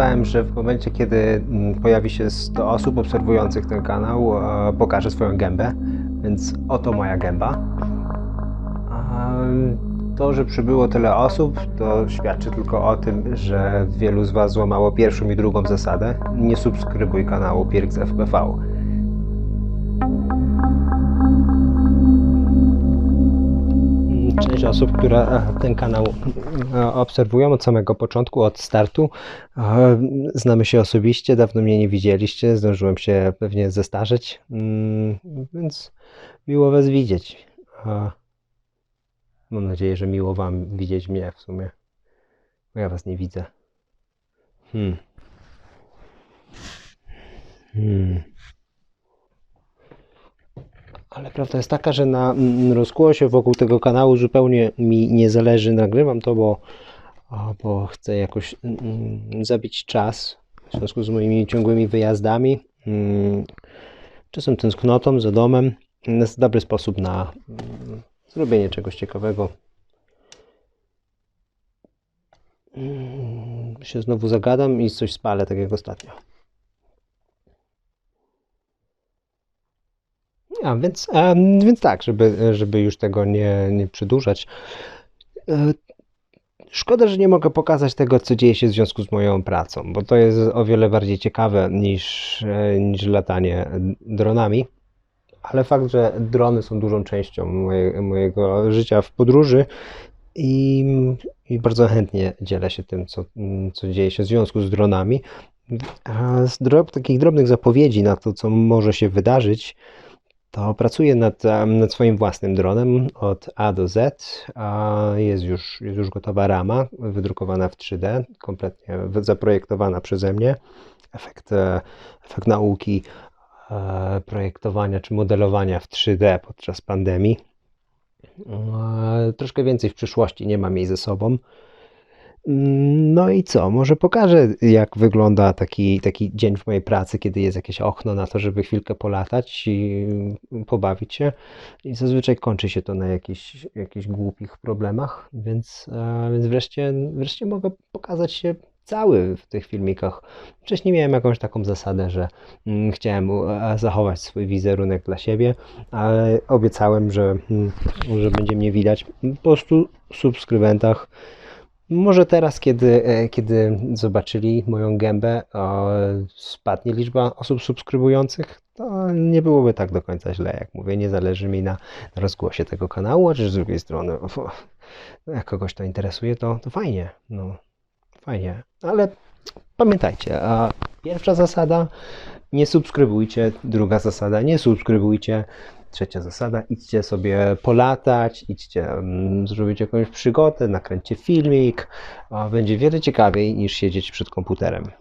Obiecywałem, że w momencie, kiedy mm, pojawi się 100 osób obserwujących ten kanał, e, pokażę swoją gębę, więc oto moja gęba. To, że przybyło tyle osób, to świadczy tylko o tym, że wielu z Was złamało pierwszą i drugą zasadę. Nie subskrybuj kanału Pirks FPV. Część osób, które e, ten kanał e, obserwują od samego początku, od startu, e, znamy się osobiście, dawno mnie nie widzieliście, zdążyłem się pewnie zestarzeć, mm, więc miło Was widzieć. Mam nadzieję, że miło Wam widzieć mnie w sumie, ja Was nie widzę. Hmm. Hmm. Ale prawda jest taka, że na mm, rozgłosie wokół tego kanału zupełnie mi nie zależy. Nagrywam to, bo, bo chcę jakoś mm, zabić czas w związku z moimi ciągłymi wyjazdami. Mm, Czasem tęsknotą za domem. Jest dobry sposób na mm, zrobienie czegoś ciekawego. Mm, Się znowu zagadam i coś spalę, tak jak ostatnio. A więc, a, więc tak, żeby, żeby już tego nie, nie przedłużać. e, Szkoda, że nie mogę pokazać tego, co dzieje się w związku z moją pracą, bo to jest o wiele bardziej ciekawe niż, e, niż latanie dronami. Ale fakt, że drony są dużą częścią moje, mojego życia w podróży i, i bardzo chętnie dzielę się tym, co, co dzieje się w związku z dronami. A z drob, takich drobnych zapowiedzi na to, co może się wydarzyć, to pracuję nad, nad swoim własnym dronem od A do Z. Jest, już, jest już gotowa rama, wydrukowana w 3D, kompletnie zaprojektowana przeze mnie. Efekt, e, efekt nauki e, projektowania czy modelowania w 3D podczas pandemii. E, Troszkę więcej w przyszłości, nie mam jej ze sobą. No i co? Może pokażę, jak wygląda taki, taki dzień w mojej pracy, kiedy jest jakieś okno na to, żeby chwilkę polatać i pobawić się. I zazwyczaj kończy się to na jakichś, jakichś głupich problemach, więc, e, więc wreszcie, wreszcie mogę pokazać się cały w tych filmikach. Wcześniej miałem jakąś taką zasadę, że mm, chciałem e, zachować swój wizerunek dla siebie, ale obiecałem, że, mm, że będzie mnie widać po 100 subskrybentach. Może teraz, kiedy, e, kiedy zobaczyli moją gębę, e, spadnie liczba osób subskrybujących, to nie byłoby tak do końca źle. Jak mówię, nie zależy mi na, rozgłosie tego kanału, chociaż z drugiej strony, jak kogoś to interesuje, to, to fajnie. No, fajnie. Ale pamiętajcie, a pierwsza zasada, nie subskrybujcie. Druga zasada, nie subskrybujcie. Trzecia zasada, idźcie sobie polatać, idźcie mm, zrobić jakąś przygodę, nakręćcie filmik. Będzie wiele ciekawiej niż siedzieć przed komputerem.